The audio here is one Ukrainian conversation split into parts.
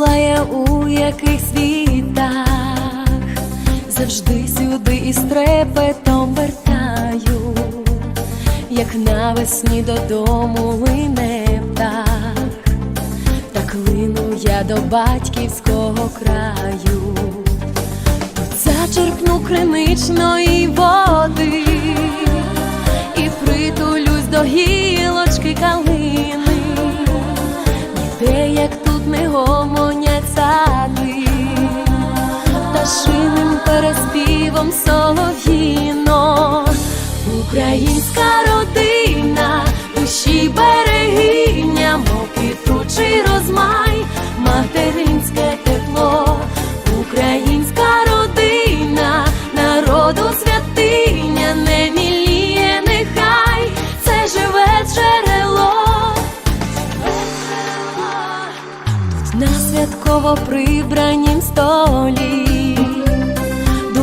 була у яких світах, завжди сюди із трепетом вертаю, як навесні додому лине птах, так лину я до батьківського краю, Тут зачерпну криничної води і притулюсь до гілочки калини. Де як тут не гомо пташиним переспівом солов'їно, українська родина, душі берегиня, мов квітучий розмай, материнське тепло, українська родина, народу святиня, не міліє, нехай це живе джерело. На святково прибранім столі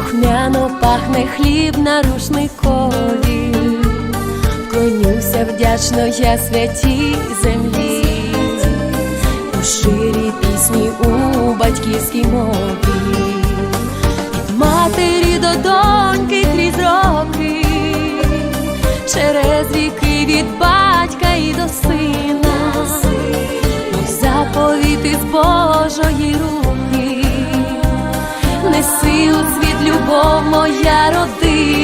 духмяно пахне хліб на рушникові, Клонюся вдячно я святій землі, у ширі пісні у батьківській мові, від матері до доньки крізь роки, через віки від батька і до сина, заповіти з Божої руки, неси у світ любов, моя українська